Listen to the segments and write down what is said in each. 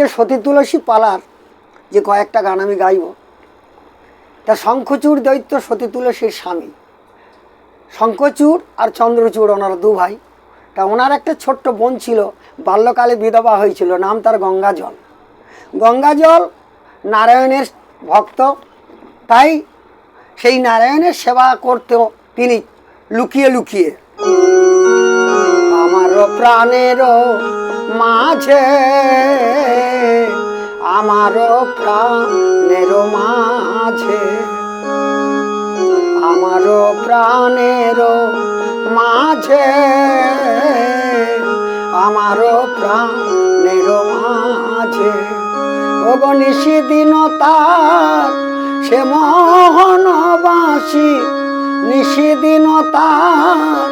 যে সতী তুলসী পালার যে কয়েকটা গান আমি গাইব, তা শঙ্খচূড় দৈত্য সতী তুলসীর স্বামী। শঙ্খচূড় আর চন্দ্রচূড় ওনার দু ভাই। তা ওনার একটা ছোট্ট বোন ছিল, বাল্যকালে বিধবা হয়েছিল, নাম তার গঙ্গাজল। গঙ্গাজল নারায়ণের ভক্ত, তাই সেই নারায়ণের সেবা করতেও তিনি লুকিয়ে লুকিয়ে। আমার প্রাণের মাঝে আমার প্রাণের মাঝে। আমার প্রাণের মাঝে। আমার প্রাণের মাঝে। অগনিশি দিন তার সে মোহনবাসী, নিশিদিন তার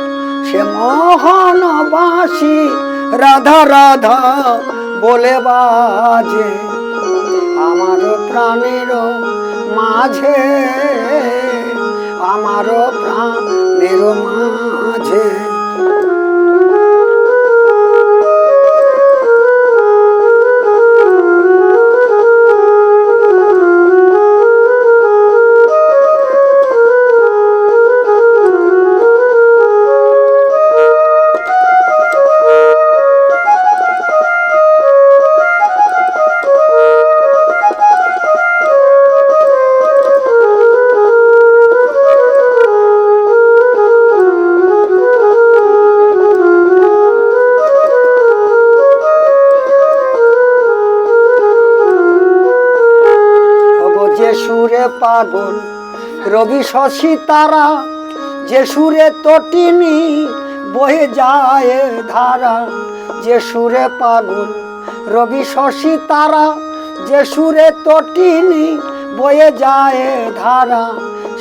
সে মোহনবাসী, রাধা রাধা বলে বাজে। আমার প্রাণের মাঝে আমার প্রাণের মাঝে। পাগল। রবি শশী তারা যে সুরে তটিনি বয়ে যায় ধারা। যে সুরে পাগল, রবি শশী তারা যে সুরে তটিনি বয়ে যায় ধারা।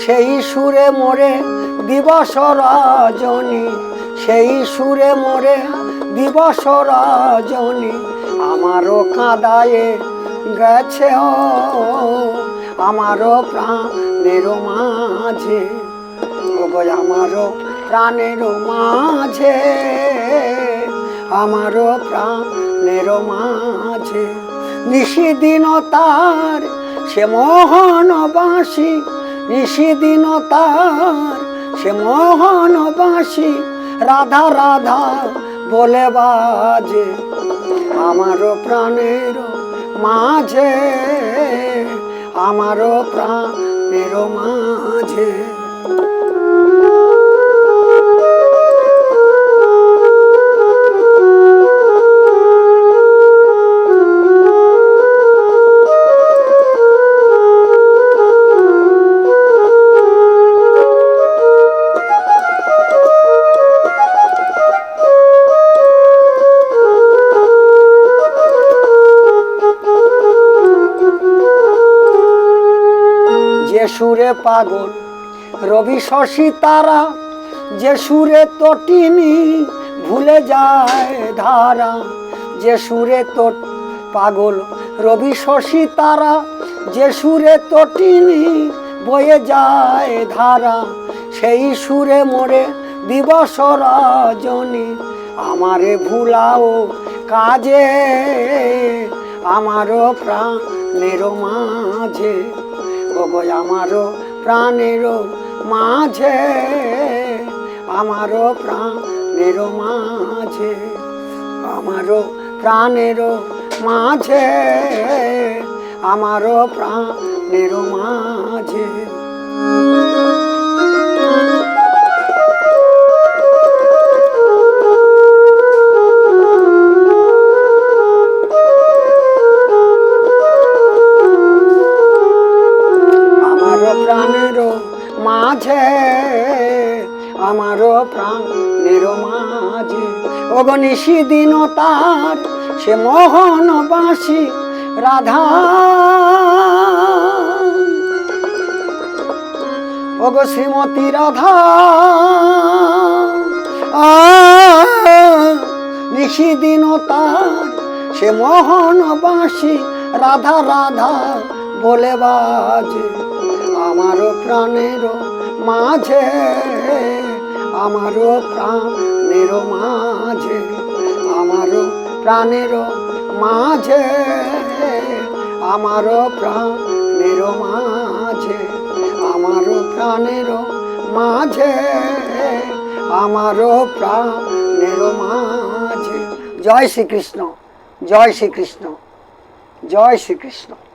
সেই সুরে মোরে দিবস রজনী সেই সুরে মোরে দিবস রজনী আমারও কাদায়ে গেছে ও আমারও প্রাণের মাঝে ও গো আমারও প্রাণের মাঝে, আমারও প্রাণের মাঝে। নিশিদিন তার সে মোহনবাসী নিশিদিন তার সে মোহনবাসী, রাধা রাধা বলে বাজে, আমারও প্রাণের মাঝে। আমারও প্রাণের মাঝে। সুরে পাগল। রবি শশী তারা যে সুরে তটিনি ভুলে যায় ধারা। যে সুরে তো পাগল, রবি শশী তারা যে সুরে তটিনি বয়ে যায় ধারা। সেই সুরে মোরে দিবস রজনী, আমারে ভুলাও কাজে। আমারও প্রাণের মাঝে। ওগো আমারও প্রাণেরও মাঝে আমারও প্রাণেরও মাঝে আমারও প্রাণেরও মাঝে আমারও প্রাণেরও মাঝে। মাঝে আমার প্রাণের মাঝে। অগনিশি দিন তার সে মোহনবাসী রাধা। ওগো শ্রীমতী রাধা নিশিদিন তার সে মোহনবাসী রাধা রাধা বলে বাজে। আমার প্রাণের মাঝে আমার প্রাণের মাঝে আমার প্রাণের মাঝে, আমারও প্রাণের মাঝে, আমারও প্রাণের মাঝে, আমারও প্রাণের মাঝে। জয় শ্রীকৃষ্ণ জয় শ্রীকৃষ্ণ জয় শ্রীকৃষ্ণ।